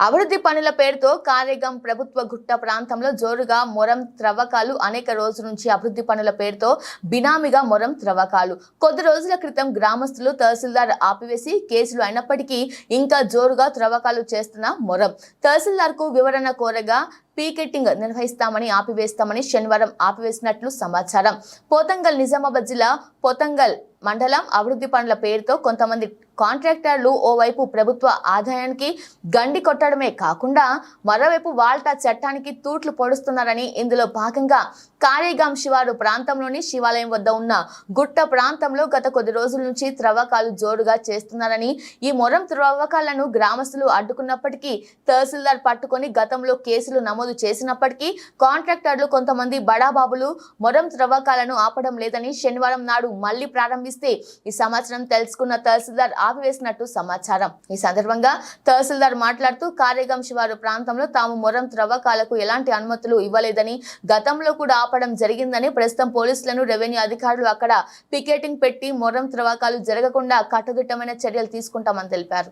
అభివృద్ధి పనుల పేరుతో కారేగం ప్రభుత్వ గుట్ట ప్రాంతంలో జోరుగా మొరం త్రవ్వకాలు అనేక రోజుల నుంచి అభివృద్ధి పనుల పేరుతో బినామీగా మొరం త్రవ్వకాలు. కొద్ది రోజుల క్రితం గ్రామస్తులు తహసీల్దార్ ఆపివేసి కేసులు అయినప్పటికీ ఇంకా జోరుగా త్రవ్వకాలు చేస్తున్న మొరం. తహసీల్దార్కు వివరణ కోరగా పీకెట్టింగ్ నిర్వహిస్తామని ఆపివేస్తామని శనివారం ఆపివేసినట్లు సమాచారం. పోతంగల్ నిజామాబాద్ జిల్లా పోతంగల్ మండలం అభివృద్ధి పనుల పేరుతో కొంతమంది కాంట్రాక్టర్లు ఓవైపు ప్రభుత్వ ఆదాయానికి గండి కొట్టడమే కాకుండా మరోవైపు వాల్టా చట్టానికి తూట్లు పొడుస్తున్నారని ఇందులో భాగంగా కారేగాం శివారు ప్రాంతంలోని శివాలయం వద్ద ఉన్న గుట్ట ప్రాంతంలో గత కొద్ది రోజుల నుంచి త్రవ్వకాలు జోరుగా చేస్తున్నారని ఈ మొరం త్రవ్వకాలను గ్రామస్తులు అడ్డుకున్నప్పటికీ తహసీల్దార్ పట్టుకొని గతంలో కేసులు నమోదు నమోదు చేసినప్పటికీ కాంట్రాక్టర్లు కొంతమంది బడాబాబులు మొరం త్రవ్వకాలను ఆపడం లేదని శనివారం నాడు మళ్ళీ ప్రారంభిస్తే ఈ సమాచారం తెలుసుకున్న తహసీల్దార్ ఆపివేసినట్టు సమాచారం. ఈ సందర్భంగా తహసీల్దార్ మాట్లాడుతూ కారేగం శివారు ప్రాంతంలో తాము మొరం త్రవ్వకాలకు ఎలాంటి అనుమతులు ఇవ్వలేదని గతంలో కూడా ఆపడం జరిగిందని ప్రస్తుతం పోలీసులను రెవెన్యూ అధికారులు అక్కడ పికెటింగ్ పెట్టి మొరం త్రవ్వకాలు జరగకుండా కట్టుదిట్టమైన చర్యలు తీసుకుంటామని తెలిపారు.